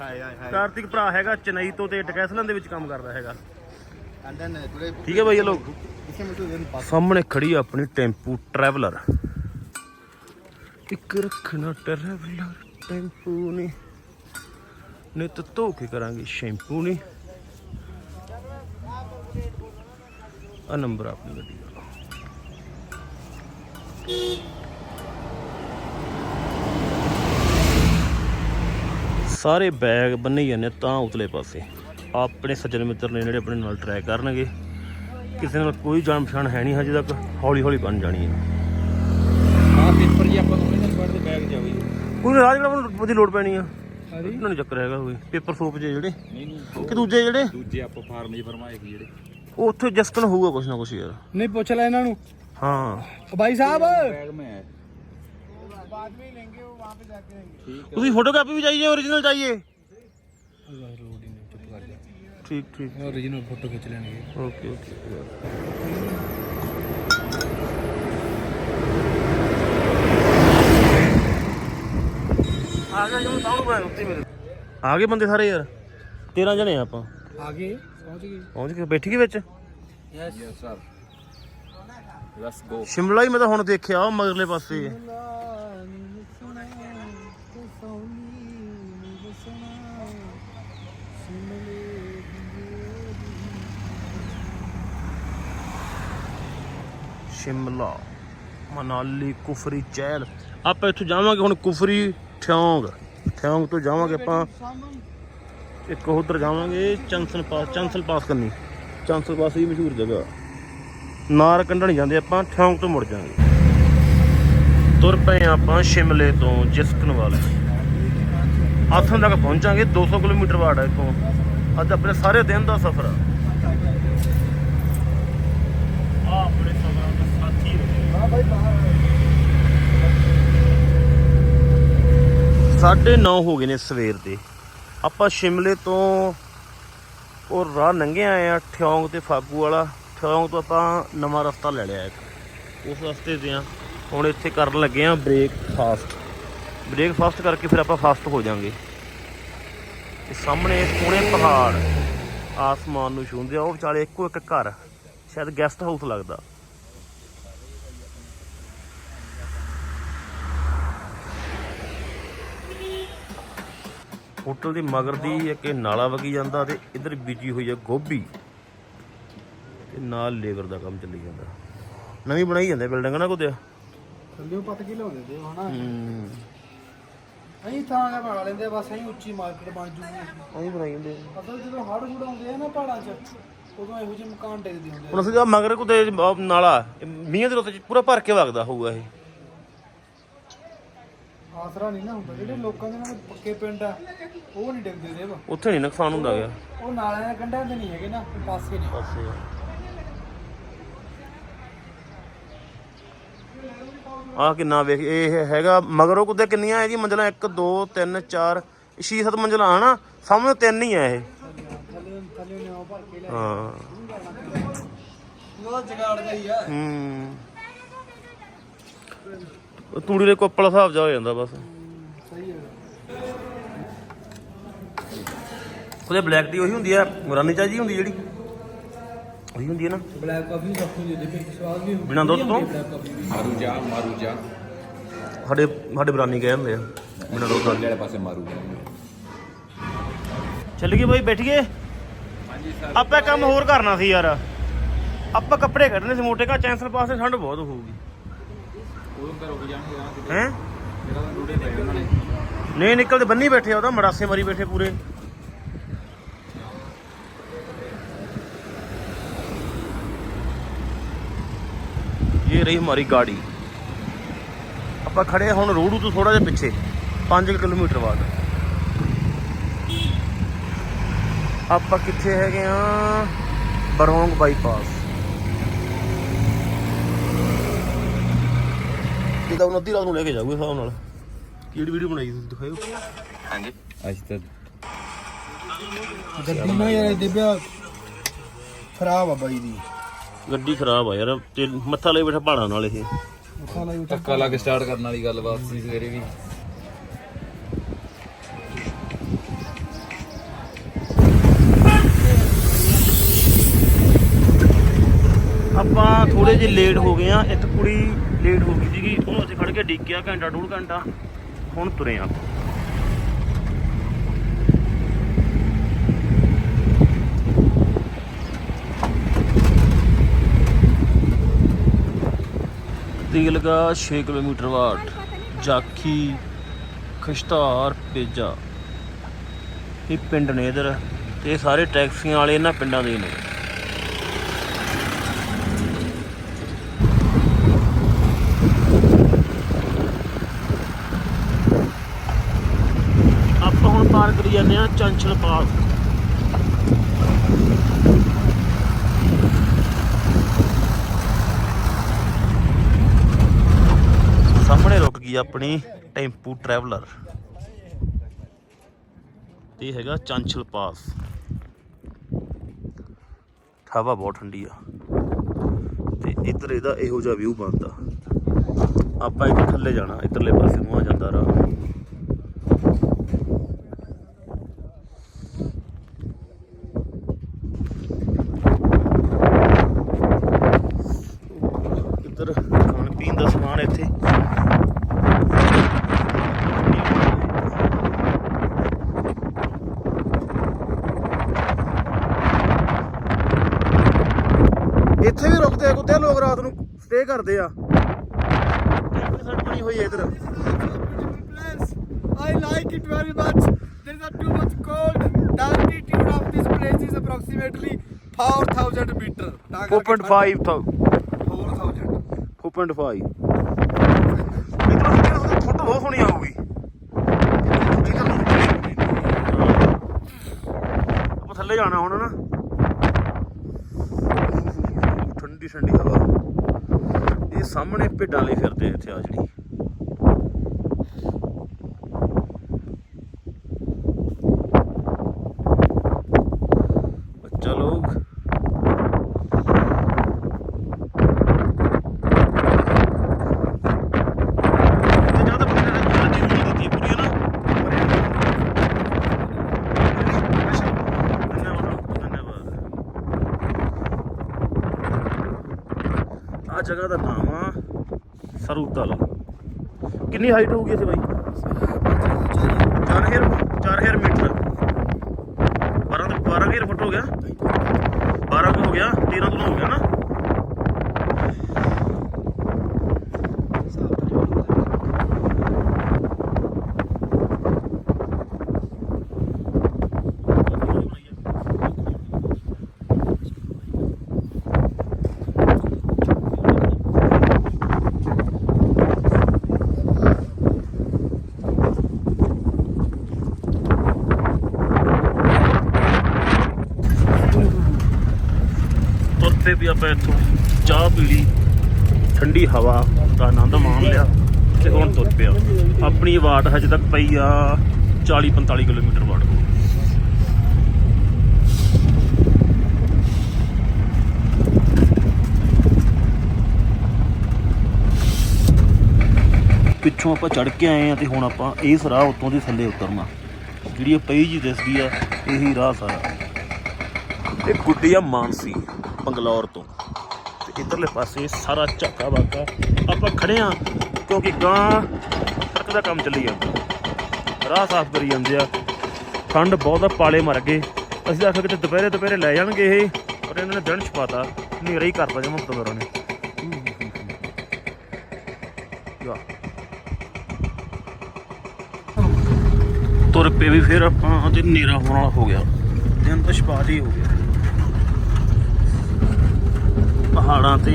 ਕਾਰਤਿਕ ਭਰਾ ਹੈਗਾ ਚੇਨਈ ਤੋਂ ਤੇ ਡਕੈਸਲਨ ਦੇ ਵਿੱਚ ਕੰਮ ਕਰਦਾ ਹੈਗਾ। ਠੀਕ ਹੈ ਭਾਈ ਲੋਕ ਸਾਹਮਣੇ ਖੜੀ ਆਪਣੀ ਟੈਂਪੂ ਟਰੈਵਲਰ ਇੱਕ ਰੱਖਣਾ ਟਰੈਵਲਰ ਟੈਂਪੂ ਨੇ। ਤਾਂ ਧੋ ਕੇ ਕਰਾਂਗੇ ਸ਼ੈਂਪੂ ਨੇ। ਆ ਨੰਬਰ ਆਪਣੀ ਗੱਡੀ ਦਾ। ਸਾਰੇ ਬੈਗ ਬੰਨੇ ਜਾਂਦੇ ਤਾਂ ਉਤਲੇ ਪਾਸੇ। ਆਪਣੇ ਸੱਜਣ ਮਿੱਤਰ ਨੇ ਜਿਹੜੇ ਆਪਣੇ ਨਾਲ ਟਰੈਕ ਕਰਨਗੇ। ਕਿਸੇ ਨਾਲ ਕੋਈ ਜਾਣ ਪਛਾਣ ਹੈ ਨਹੀਂ ਹਜੇ ਤੱਕ ਹੌਲੀ ਹੌਲੀ ਬਣ ਜਾਣੀ ਹੈ। ਆ ਪੇਪਰ ਜੀ ਆਪਾਂ ਨੂੰ ਇਹਨਾਂ ਦੇ ਬੈਗ ਜਾਵੇ ਕੋਈ ਰਾਜ ਜਿਹੜਾ ਆਪਾਂ ਲੋੜ ਪੈਣੀ ਆ। ਹਾਂਜੀ। ਉਹਨਾਂ ਨੂੰ ਚੱਕਰ ਹੈਗਾ ਕੋਈ ਪੇਪਰ ਸੋਪ ਜੇ ਜਿਹੜੇ। ਨਹੀਂ ਨਹੀਂ ਕਿ ਦੂਜੇ ਜਿਹੜੇ? ਦੂਜੇ ਆਪਾਂ ਫਾਰਮ ਜੀ ਫਰਮਾਏ ਕੀ ਜਿਹੜੇ। ਉੱਥੇ ਜਸਕਨ ਹੋਊਗਾ ਕੁਛ ਨਾ ਕੁਛ ਯਾਰ। ਨਹੀਂ ਪੁੱਛ ਲੈ ਇਹਨਾਂ ਨੂੰ। ਹਾਂ। ਉਹ ਸਾਹਿਬ। ਬਾਅਦ ਵਿੱਚ ਲੈਂਗੇ ਉਹ ਵਾਪਸ ਜਾ ਕੇ ਲੈਂਗੇ ਤੁਸੀਂ ਫੋਟੋ ਵੀ ਚਾਹੀਏ ठीक ठीक ओरिजिनल फोटो खींच लेंगे ओके ओके ਆ ਗਿਆ ਜਮ ਸਾਹਮਣੇ ਬਣਾ ਉੱਤੇ ਮੇਰੇ ਆ ਗਏ ਬੰਦੇ ਸਾਰੇ ਯਾਰ 13 ਜਣੇ ਆ ਆਪਾਂ आगे पहुंच गए ਪਹੁੰਚ ਕੇ ਬੈਠ ਗਏ ਵਿੱਚ yes sir let's go Shimla ਹੀ ਮੈਂ ਤਾਂ ਹੁਣ ਦੇਖਿਆ ਉਹ ਮਗਰਲੇ ਪਾਸੇ ਸ਼ਿਮਲਾ, ਮਨਾਲੀ, ਕੁਫਰੀ, ਚਹਿਲ। ਆਪਾਂ ਇੱਥੋਂ ਜਾਵਾਂਗੇ ਹੁਣ ਕੁਫਰੀ ਠਿਓਂਗ ਠਿਓਂਗ ਤੋਂ ਜਾਵਾਂਗੇ ਆਪਾਂ। ਇੱਕ ਉਧਰ ਜਾਵਾਂਗੇ ਚੰਸਨ ਪਾਸ ਚੰਸਲ ਪਾਸ ਕਰਨੀ। ਚੰਸਲ ਪਾਸ ਹੀ ਮਸ਼ਹੂਰ ਜਗ੍ਹਾ। ਨਾਰ ਕੰਢਣ ਜਾਂਦੇ ਆਪਾਂ ਠਿਓਂਗ ਤੋਂ ਮੁੜ ਜਾਵਾਂਗੇ। ਤੁਰ ਪਏ ਹਾਂ ਆਪਾਂ ਸ਼ਿਮਲੇ ਤੋਂ, ਜਿਸਕਨ ਵਾਲੇ। ਆਥਣ ਤੱਕ ਪਹੁੰਚਾਂਗੇ 200 ਕਿਲੋਮੀਟਰ ਵਾਟ ਹੈ ਇੱਥੋਂ। ਅੱਜ ਆਪਣੇ ਸਾਰੇ ਦਿਨ ਦਾ ਸਫ਼ਰ ਆ। 9:30 ਹੋ ਗਏ ਨੇ ਸਵੇਰ ਦੇ। ਆਪਾਂ ਸ਼ਿਮਲੇ ਤੋਂ ਉਹ ਰਾਹ ਲੰਘੇ ਆਏ ਆ, ਠਿਓਂਗ ਤੇ ਫਾਗੂ ਵਾਲਾ। ਠਿਓਂਗ ਤੋਂ ਆਪਾਂ ਨਵਾਂ ਰਸਤਾ ਲੈ ਲਿਆ ਇੱਕ। ਉਸ ਰਸਤੇ ਤੇ ਆ। ਹੁਣ ਇੱਥੇ ਕਰਨ ਲੱਗੇ ਆ ਬ੍ਰੇਕਫਾਸਟ। ਬ੍ਰੇਕਫਾਸਟ ਕਰਕੇ ਫਿਰ ਆਪਾਂ ਫਾਸਟ ਹੋ ਜਾਾਂਗੇ ਤੇ ਸਾਹਮਣੇ ਪੂਰੇ ਪਹਾੜ। ਆਸਮਾਨ ਨੂੰ ਛੂੰਹਦੇ ਆ ਉਹ ਵਿਚਾਲੇ ਇੱਕੋ ਇੱਕ ਘਰ। ਸ਼ਾਇਦ ਗੈਸਟ ਹਾਊਸ ਲੱਗਦਾ। ਹੋਟਲ ਦੀ ਮਗਰ ਦੀ ਇੱਕ ਇਹ ਨਾਲਾ ਵਗੀ ਜਾਂਦਾ ਤੇ ਇਧਰ ਬੀਜੀ ਹੋਈ ਆ ਗੋਭੀ। ਤੇ ਨਾਲ ਲੇਬਰ ਦਾ ਕੰਮ ਚੱਲੀ ਜਾਂਦਾ। ਨਵੀਂ ਬਣਾਈ ਜਾਂਦੇ ਬਿਲਡਿੰਗ ਨਾ ਕੁਦਿਆ। ਥੱਲੇ ਪੱਤ ਕੀ ਲਾਉਂਦੇ ਤੇ ਹਨਾ। ਹੂੰ। ਅਸੀਂ ਥਾਂ ਦਾ ਬਣਾ ਲੈਂਦੇ ਬਸ ਅਸੀਂ ਉੱਚੀ ਮਾਰਕੀਟ ਬਣ ਜੂਗੀ। ਉਹੀ ਬਣਾਈ ਜਾਂਦੇ ਅਸਲ ਜਦੋਂ ਹੜ੍ਹ ਹੁੜ ਆਉਂਦੇ ਆ ਨਾ ਪਹਾੜਾਂ 'ਚ ਉਦੋਂ ਇਹੋ ਜਿਹੇ ਮਕਾਨ ਡਿੱਗਦੇ ਹੁੰਦੇ ਹੁਣ ਅਸੀਂ ਮਗਰ ਕੁਦੇ ਨਾਲਾ ਮੀਂਹ ਦੇ ਰੁੱਤ ਪੂਰਾ ਭਰ ਕੇ ਵਗਦਾ ਹੋਊਗਾ ਇਹ। ਆਸਰਾ ਨਹੀਂ ਨਾ ਹੁੰਦਾ। ਜਿਹੜੇ ਲੋਕਾਂ ਦੇ ਨਾਲ ਪੱਕੇ ਪਿੰਡ ਆ ਉਹ ਨਹੀਂ ਡਿੱਗਦੇ ਦੇਵ ਉੱਥੇ ਨਹੀਂ ਨੁਕਸਾਨ ਹੁੰਦਾ ਗਿਆ। ਉਹ ਨਾਲਿਆਂ ਦੇ ਕੰਢਾਂ ਤੇ ਨਹੀਂ ਹੈਗੇ ਨਾ ਪਾਸੇ ਨੇ। ਪਾਸੇ ਆ। ਕਿੰਨਾ ਵੇਖ ਇਹ ਹੈਗਾ ਮਗਰੋਂ ਕੁਦੇ ਕਿੰਨੀਆਂ ਹੈ ਜੀ ਮੰਜ਼ਲਾਂ? 1 2 3 4 6 7 ਮੰਜ਼ਲਾਂ ਹਨਾ? ਸਾਹਮਣੇ ਤਿੰਨ ਹੀ ਆ ਇਹ। ਉਹ ਜਗਾੜ ਆ। ਹੂੰ। ਉਹ ਤੂੜੀ ਦੇ ਕੋਪਲ ਹਿਸਾਬ ਜਾ ਹੋ ਜਾਂਦਾ ਬਸ। ਸਹੀ ਹੈ ਉਹਦੇ ਬਲੈਕ ਟੀ ਉਹੀ ਹੁੰਦੀ ਆ ਮੁਰਾਨੀ ਚਾਹ ਜੀ ਹੁੰਦੀ ਜਿਹੜੀ। ਉਹੀ ਹੁੰਦੀ ਹੈ ਨਾ। ਬਲੈਕ ਕਾਫੀ ਸਖਤ ਹੁੰਦੀ ਹੈ ਤੇ ਸਵਾਦ ਵੀ ਬਿਨਾਂ ਦੁੱਧ ਤੋਂ। ਮਾਰੂ ਜਾ ਮਾਰੂ ਜਾ। ਸਾਡੇ ਸਾਡੇ ਬਰਾਨੀ ਕਹਿ ਹੁੰਦੇ ਆ ਬਿਨਾਂ ਦੁੱਧ ਵਾਲੇ ਪਾਸੇ ਮਾਰੂ ਚੱਲ ਗਏ ਬਾਈ ਬੈਠ ਗਏ ਆਪਾਂ ਕੰਮ ਹੋਰ ਕਰਨਾ ਸੀ ਯਾਰ। ਆਪਾਂ ਕੱਪੜੇ ਕੱਢਣੇ ਸੀ ਮੋਟੇ ਕਾ ਚੈਂਸਲ ਪਾਸੇ ਠੰਡ ਬਹੁਤ ਹੋਊਗੀ ਉਦੋਂ ਤਾਂ ਰੁਕ ਜਾਣਗੇ ਨਾ ਕਿਤੇ ਹੈ? ਮੇਰਾ ਨਹੀਂ ਨਿਕਲਦੇ ਬੰਨੀ ਬੈਠੇ ਆ ਉਹਦਾ ਮੜਾਸੇ ਮਰੀ ਬੈਠੇ ਪੂਰੇ। ਇਹ ਰਹੀ ਹਮਾਰੀ ਗਾੜੀ। ਆਪਾਂ ਖੜੇ ਹੁਣ ਰੋਡੂ ਤੋਂ ਥੋੜਾ ਜਿਹਾ ਪਿੱਛੇ 5 ਕਿਲੋਮੀਟਰ ਬਾਅਦ। ਆਪਾਂ ਕਿੱਥੇ ਹੈਗੇ ਆ? ਬਰੋਂਗ ਬਾਈਪਾਸ। ਤਾਂ ਹੁਣ ਅੱਧੀ ਰਾਤ ਨੂੰ ਲੈ ਕੇ ਜਾਊਗਾ ਹਿਸਾਬ ਨਾਲ। ਕਿਹੜੀ ਵੀਡੀਓ ਬਣਾਈ ਤੁਸੀਂ ਦਿਖਾਇਓ। ਹਾਂਜੀ। ਅੱਜ ਤਾਂ ਗੱਡੀ ਨਾ ਯਾਰ ਦਿਬਿਆ ਖਰਾਬ ਆ ਬਾਈ ਦੀ। ਗੱਡੀ ਖਰਾਬ ਆ ਯਾਰ ਤੇ ਮੱਥਾ ਲਈ ਬੈਠਾ ਪਹਾੜਾਂ ਨਾਲ ਇਹ। ਮੱਥਾ ਲਾਈ ਧੱਕਾ ਲਾ ਕੇ ਸਟਾਰਟ ਕਰਨ ਵਾਲੀ ਗੱਲਬਾਤ ਸੀ ਸਵੇਰੇ ਵੀ। ਆਪਾਂ ਥੋੜੇ ਜਿਹੇ ਲੇਟ ਹੋ ਗਏ ਆ ਇੱਕ ਕੁੜੀ ਲੇਟ ਹੋ ਗਈ ਸੀਗੀ। ਉਹਨੂੰ ਅਸੀਂ ਖੜ ਕੇ ਡਿੱਗਿਆ ਘੰਟਾ, ਡੂਢ ਘੰਟਾ। ਹੁਣ ਤੁਰੇ ਆ ਤੇਲਗਾ 6 ਕਿਲੋਮੀਟਰ ਵਾਟ ਜਾਖੀ, ਖਸ਼ਤਾਰ ਪੇਜਾ। ਇਹ ਪਿੰਡ ਨੇ ਇਧਰ। ਤੇ ਸਾਰੇ ਟੈਕਸੀਆਂ ਵਾਲੇ ਇਹਨਾਂ ਪਿੰਡਾਂ ਦੇ ਨੇ ਆਪਾਂ ਹੁਣ ਪਾਰ ਕਰੀ ਜਾਂਦੇ ਆ, ਚੰਚਲ ਪਾਸ ਸਾਹਮਣੇ ਰੁਕ ਗਈ ਆਪਣੀ ਟੈਂਪੂ ਟਰੈਵਲਰ ਇਹ ਹੈਗਾ ਚੰਚਲ ਪਾਸ ਹਵਾ ਬਹੁਤ ਠੰਡੀ ਆ। ਤੇ ਇੱਧਰ ਇਹਦਾ ਇਹੋ ਜਿਹਾ ਵਿਊ ਬਣਦਾ। ਆਪਾਂ ਇੱਥੇ ਥੱਲੇ ਜਾਣਾ, ਇੱਧਰਲੇ ਪਾਸੇ ਨੂੰ ਆ ਜਾਂਦਾ ਰਾਹ ਇੱਧਰ ਖਾਣ ਪੀਣ ਦਾ ਸਮਾਨ ਇੱਥੇ ਆ ਕੁੱਤੇ ਲੋਕ ਰਾਤ ਨੂੰ ਸਟੇ ਕਰਦੇ ਆ ਕੈਂਪਿੰਗ ਸਾਈਡ ਬਣੀ ਹੋਈ ਹੈ ਇਧਰ. I like it very much. There is a too much cold. The altitude of this place is approximately 4,000 meter. ਤਾਂ ਕਰਕੇ 4.5 ਤੋਂ 4,000. 4.5 ਇਧਰ ਫੋਟੋ ਬਹੁਤ ਸੋਹਣੀ ਆਊਗੀ ਆਪਾਂ ਥੱਲੇ ਜਾਣਾ ਹੁਣ ਨਾ ਠੰਡੀ ਠੰਡੀ ਹਵਾ ਇਹ ਸਾਹਮਣੇ ਭੇਡਾਂ ਲਈ ਫਿਰਦੇ ਇੱਥੇ ਆ ਜਿਹੜੀ ਬੱਚਾ ਲੋਕ ਤੇ ਜਾਂ ਤਾਂ ਬੰਦੇ ਨੇ ਗਾਰੰਟੀ ਹੋਣੀ ਦਿੱਤੀ ਹੈ ਪੂਰੀ ਹੈ ਨਾ ਧੰਨਵਾਦ ਧੰਨਵਾਦ ਆ ਜਗ੍ਹਾ ਦਾ ਨਾਮ ਆ ਸਰੂਤਲ ਕਿੰਨੀ ਹਾਈਟ ਹੋਊਗੀ ਇੱਥੇ ਬਾਈ 4000 4000 ਮੀਟਰ 12 ਤੋਂ 12000 ਫੁੱਟ ਹੋ ਗਿਆ 12 ਕੁ ਹੋ ਗਿਆ 13 ਤੋਂ ਹੋ ਗਿਆ ਨਾ ਤੁਰ ਪਏ ਵੀ ਆਪਾਂ ਇੱਥੋਂ। ਚਾਹ ਪੀ ਲਈ। ਠੰਡੀ ਹਵਾ ਦਾ ਆਨੰਦ ਮਾਣ ਲਿਆ ਤੇ ਹੁਣ ਤੁਰ ਪਿਆ। ਆਪਣੀ ਵਾਟ ਹਜੇ ਤੱਕ ਪਈ ਆ 40 45 ਕਿਲੋਮੀਟਰ ਵਾਟ ਪਿੱਛੋਂ ਆਪਾਂ ਚੜ ਕੇ ਆਏ ਆ ਤੇ ਹੁਣ ਆਪਾਂ ਇਸ ਰਾਹ ਉੱਤੋਂ ਦੀ ਥੱਲੇ ਉਤਰਨਾ। ਜਿਹੜੀ ਪਈ ਜੀ ਦਿਸਦੀ ਆ, ਇਹੀ ਰਾਹ ਸਾਰਾ। ਇਹ ਗੁੱਡੀ ਆ ਮਾਨਸੀ। ਬੰਗਲੌਰ ਤੋਂ। ਤੇ ਇਧਰਲੇ ਪਾਸੇ ਸਾਰਾ ਝਾਕਾ ਬਾਕਾ ਆਪਾਂ ਖੜੇ ਆ, ਕਿਉਂਕਿ ਗਾਂ ਸੜਕ ਦਾ ਕੰਮ ਚੱਲੀ ਜਾਂਦਾ। ਰਾਹ ਸਾਫ਼ ਕਰੀ ਜਾਂਦੇ ਆ। ਠੰਡ ਬਹੁਤ ਆ, ਪਾਲੇ ਮਰ ਗਏ। ਅਸੀਂ ਆਖਿਆ ਕਿਤੇ ਦੁਪਹਿਰੇ ਦੁਪਹਿਰੇ ਲੈ ਜਾਣਗੇ ਇਹ, ਪਰ ਇਹਨਾਂ ਨੇ ਦਿਨ ਛਪਾਤਾ। ਹਨੇਰਾ ਹੀ ਕਰਤਾ ਜਮਾ ਪਤਵਰਾਂ ਨੇ ਤੁਰ ਪਏ ਵੀ ਫਿਰ ਆਪਾਂ ਤੇ ਹਨੇਰਾ ਹੋਣ ਵਾਲਾ ਹੋ ਗਿਆ। ਦਿਨ ਤਾਂ ਛਪਾਤ ਹੀ ਹੋ ਗਿਆ। ਪਹਾੜਾਂ ਤੇ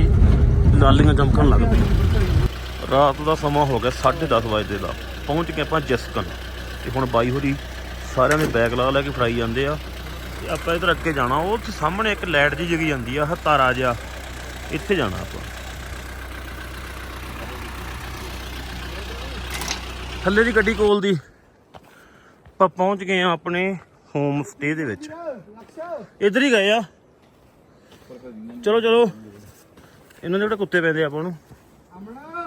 ਲਾਲੀਆਂ ਚਮਕਣ ਲੱਗ ਪਈਆਂ। ਰਾਤ ਦਾ ਸਮਾਂ ਹੋ ਗਿਆ 10:30 ਵਜੇ ਦਾ। ਪਹੁੰਚ ਗਏ ਆਪਾਂ ਜਸਕਨ। ਤੇ ਹੁਣ ਬਾਈ ਹੋਰੀ ਸਾਰਿਆਂ ਨੇ ਬੈਗ ਲਾ ਲੈ ਕੇ ਫੜਾਈ ਜਾਂਦੇ ਆ। ਤੇ ਆਪਾਂ ਇਧਰ ਅੱਗੇ ਜਾਣਾ ਉਹ ਸਾਹਮਣੇ ਇੱਕ ਲਾਈਟ ਜੀ ਜਗੀ ਜਾਂਦੀ ਆ ਹਤਾਰਾ ਜਿਹਾ। ਇੱਥੇ ਜਾਣਾ ਆਪਾਂ। ਥੱਲੇ ਦੀ ਗੱਡੀ ਕੋਲ ਦੀ। ਆਪਾਂ ਪਹੁੰਚ ਗਏ ਆ ਆਪਣੇ ਹੋਮ ਸਟੇ ਦੇ ਵਿੱਚ। ਇੱਧਰ ਹੀ ਗਏ ਆ। ਚਲੋ ਚਲੋ। ਇਹਨਾਂ ਦੇ ਜਿਹੜੇ ਕੁੱਤੇ ਪੈਂਦੇ ਆ ਆਪਾਂ ਨੂੰ ਅਮਣਾ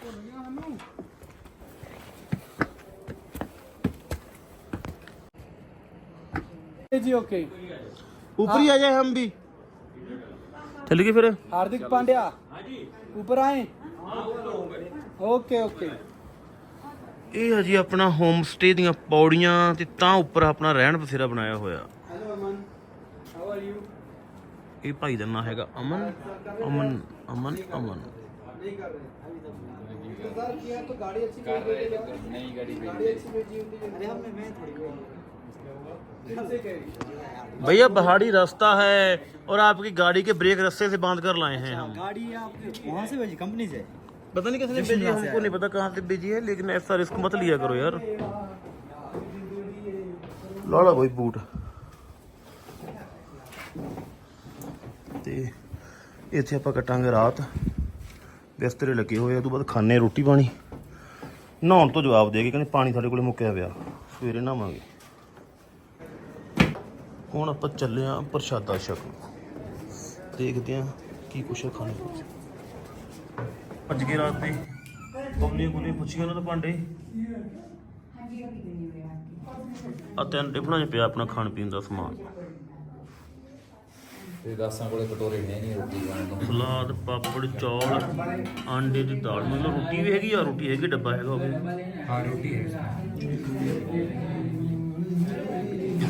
ਭੁੱਲ ਗਿਆ ਸਾਨੂੰ जी ओके ऊपर ही आ जाए हम भी चल गए फिर हार्दिक पांड्या ऊपर आए ओके ओके ਇਹ ਆ ਜੀ ਆਪਣਾ ਹੋਮ ਸਟੇ ਦੀਆਂ ਪੌੜੀਆਂ ਤੇ ਤਾਂ ਉੱਪਰ ਆਪਣਾ ਰਹਿਣ ਬਸੇਰਾ ਬਣਾਇਆ ਹੋਇਆ hello Aman how are you ਇਹ ਭਾਈ ਦਾ ਨਾਂ ਹੈਗਾ ਅਮਨ ਅਮਨ ਅਮਨ ਅਮਨ नहीं कर रहे इंतजार किया तो गाड़ी अच्छी ਕਰ ਰਹੇ ਤੇ ਫਿਰ ਨਈ ਗੱਡੀ गाड़ी अच्छी भेजी होती अरे हमने मैं थोड़ी इनसे कह भैया पहाड़ी रास्ता है और आपकी गाड़ी के ब्रेक रस्ते से बांध कर लाए हैं हम गाड़ी आपके वहाँ से भेजी कंपनी से पता नहीं किसने भेजी है, हमको नहीं पता कहाँ से भेजी है लेकिन ऐसा रिस्क मत लिया करो यार लाड़ा भाई बूट ਤੇ ਇੱਥੇ ਆਪਾਂ ਕੱਟਾਂਗੇ ਰਾਤ। ਬਿਸਤਰੇ ਲੱਗੇ ਹੋਏ ਆ ਤੋਂ ਬਾਅਦ ਖਾਣੇ ਰੋਟੀ ਪਾਣੀ। ਨਹਾਉਣ ਤੋਂ ਜਵਾਬ ਦੇ ਕੇ ਕਹਿੰਦੇ ਪਾਣੀ ਸਾਡੇ ਕੋਲੇ ਮੁੱਕਿਆ ਪਿਆ ਸਵੇਰੇ ਨਹਾਵਾਂਗੇ। ਹੁਣ ਆਪਾਂ ਚੱਲੇ ਆ ਪ੍ਰਸ਼ਾਦਾ ਛਕਣ। ਦੇਖਦੇ ਆ ਕੀ ਕੁਛ ਖਾਣੇ ਵਿੱਚ ਅੱਜ ਕੇ ਰਾਤ ਦੇ। ਕੋਲੇ ਕੋਲੇ ਪੁੱਛੀਆਂ ਉਹਨਾਂ ਤੋਂ ਭਾਂਡੇ। ਆ ਤਿੰਨ ਟਿਫਨਾਂ 'ਚ ਪਿਆ ਆਪਣਾ ਖਾਣ ਪੀਣ ਦਾ ਸਮਾਨ। ਤੇ ਦਾਸਾਂ ਕੋਲੇ ਕਟੋਰੇ ਹੈ ਨਹੀਂ ਰੋਟੀ ਖਾਣ ਨੂੰ। ਸਲਾਦ ਪਾਪੜ ਚੌਲ ਆਂਡੇ ਦੀ ਦਾਲ। ਮਤਲਬ ਰੋਟੀ ਵੀ ਹੈਗੀ ਆ ਰੋਟੀ ਹੈਗੀ ਡੱਬਾ ਹੈਗਾ ਹੋਵੇ ਹਾਂ ਰੋਟੀ ਹੈ।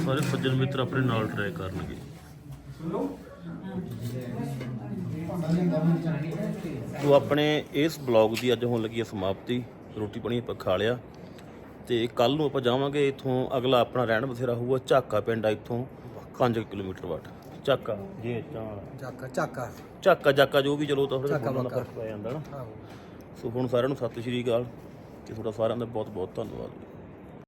ਸਾਰੇ ਸੱਜਣ ਮਿੱਤਰ ਆਪਣੇ ਨਾਲ ਟਰਾਈ ਕਰਨਗੇ। ਤੋ ਆਪਣੇ ਇਸ ਬਲੌਗ ਦੀ ਅੱਜ ਹੋਣ ਲੱਗੀ ਹੈ ਸਮਾਪਤੀ। ਰੋਟੀ ਪਾਣੀ ਆਪਾਂ ਖਾ ਲਿਆ। ਤੇ ਕੱਲ ਨੂੰ ਆਪਾਂ ਜਾਵਾਂਗੇ ਇਥੋਂ ਅਗਲਾ ਆਪਣਾ ਰਹਿਣ ਬਸੇਰਾ ਹੋਊਗਾ ਝਾਕਾ ਪਿੰਡ ਆ ਇਥੋਂ 5 ਕਿਲੋਮੀਟਰ ਵਾਟ ਝਾਕਾ ਜੇ ਤਾਂ ਚਾਕਾ ਚਾਕਾ। ਝਾਕਾ ਜਾਕਾ ਜੋ ਵੀ ਚਲੋ ਤਾਂ ਥੋੜਾ ਝਾਕਾ ਜਿਹਾ। ਫ਼ਰਕ ਪੈ ਜਾਂਦਾ ਨਾ। ਸੋ ਹੁਣ ਸਾਰਿਆਂ ਨੂੰ ਸਤਿ ਸ਼੍ਰੀ ਅਕਾਲ ਤੇ ਤੁਹਾਡਾ ਸਾਰਿਆਂ ਦਾ ਬਹੁਤ ਬਹੁਤ ਧੰਨਵਾਦ।